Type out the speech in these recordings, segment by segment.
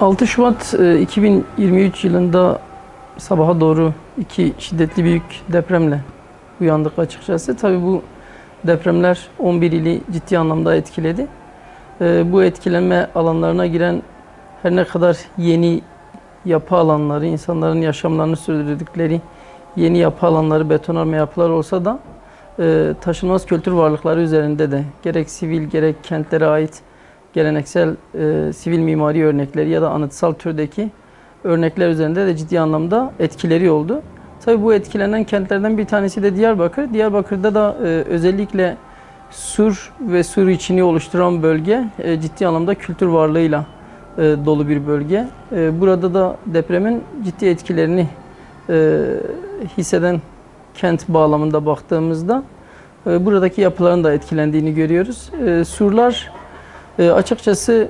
6 Şubat e, 2023 yılında sabaha doğru iki şiddetli büyük depremle uyandık açıkçası. Tabii bu depremler 11 ili ciddi anlamda etkiledi. E, Bu etkilenme alanlarına giren her ne kadar yeni yapı alanları, insanların yaşamlarını sürdürdükleri yeni yapı alanları, betonarme yapılar olsa da e, taşınmaz kültür varlıkları üzerinde de gerek sivil gerek kentlere ait geleneksel e, sivil mimari örnekleri ya da anıtsal türdeki örnekler üzerinde de ciddi anlamda etkileri oldu. Tabii bu etkilenen kentlerden bir tanesi de Diyarbakır. Diyarbakır'da da e, özellikle Sur ve Sur içini oluşturan bölge e, ciddi anlamda kültür varlığıyla e, dolu bir bölge. E, burada da depremin ciddi etkilerini e, hisseden kent bağlamında baktığımızda e, buradaki yapıların da etkilendiğini görüyoruz. E, surlar e, açıkçası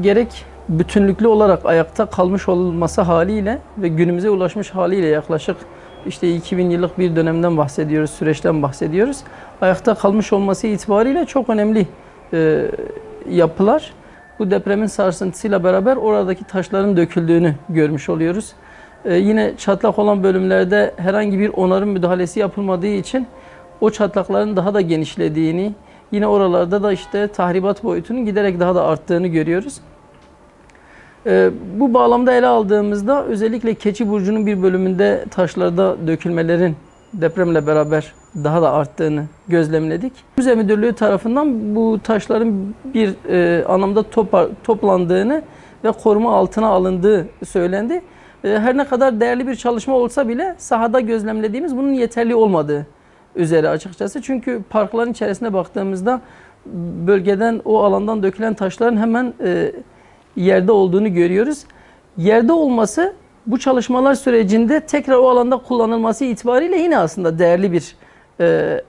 gerek bütünlüklü olarak ayakta kalmış olması haliyle ve günümüze ulaşmış haliyle yaklaşık işte 2000 yıllık bir dönemden bahsediyoruz, süreçten bahsediyoruz. Ayakta kalmış olması itibariyle çok önemli e, yapılar. Bu depremin sarsıntısıyla beraber oradaki taşların döküldüğünü görmüş oluyoruz. E, yine çatlak olan bölümlerde herhangi bir onarım müdahalesi yapılmadığı için o çatlakların daha da genişlediğini, yine oralarda da işte tahribat boyutunun giderek daha da arttığını görüyoruz. Ee, bu bağlamda ele aldığımızda özellikle Keçi Burcu'nun bir bölümünde taşlarda dökülmelerin depremle beraber daha da arttığını gözlemledik. Müze Müdürlüğü tarafından bu taşların bir e, anlamda topa- toplandığını ve koruma altına alındığı söylendi. E, her ne kadar değerli bir çalışma olsa bile sahada gözlemlediğimiz bunun yeterli olmadığı üzere açıkçası. Çünkü parkların içerisine baktığımızda bölgeden o alandan dökülen taşların hemen e, yerde olduğunu görüyoruz. Yerde olması bu çalışmalar sürecinde tekrar o alanda kullanılması itibariyle yine aslında değerli bir e,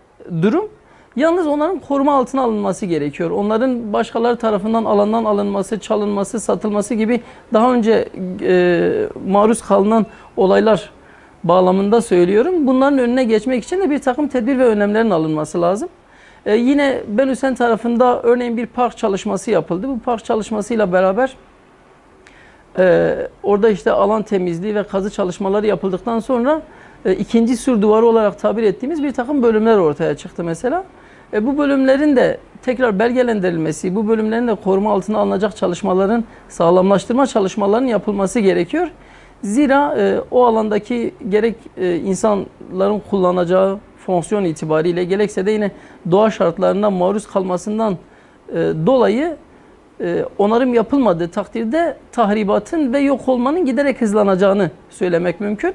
durum. Yalnız onların koruma altına alınması gerekiyor. Onların başkaları tarafından alandan alınması, çalınması, satılması gibi daha önce e, maruz kalınan olaylar bağlamında söylüyorum. Bunların önüne geçmek için de bir takım tedbir ve önlemlerin alınması lazım. Ee, yine Benüsen tarafında örneğin bir park çalışması yapıldı. Bu park çalışmasıyla beraber e, orada işte alan temizliği ve kazı çalışmaları yapıldıktan sonra e, ikinci sür duvarı olarak tabir ettiğimiz bir takım bölümler ortaya çıktı mesela. E, bu bölümlerin de tekrar belgelendirilmesi, bu bölümlerin de koruma altına alınacak çalışmaların sağlamlaştırma çalışmalarının yapılması gerekiyor. Zira e, o alandaki gerek e, insanların kullanacağı fonksiyon itibariyle gerekse de yine doğa şartlarından maruz kalmasından e, dolayı e, onarım yapılmadığı takdirde tahribatın ve yok olmanın giderek hızlanacağını söylemek mümkün.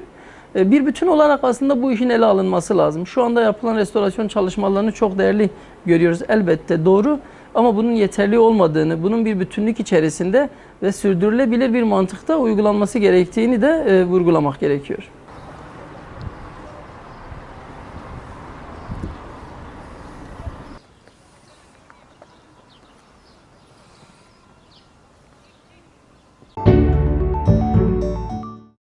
E, bir bütün olarak aslında bu işin ele alınması lazım. Şu anda yapılan restorasyon çalışmalarını çok değerli görüyoruz. Elbette doğru ama bunun yeterli olmadığını, bunun bir bütünlük içerisinde ve sürdürülebilir bir mantıkta uygulanması gerektiğini de e, vurgulamak gerekiyor.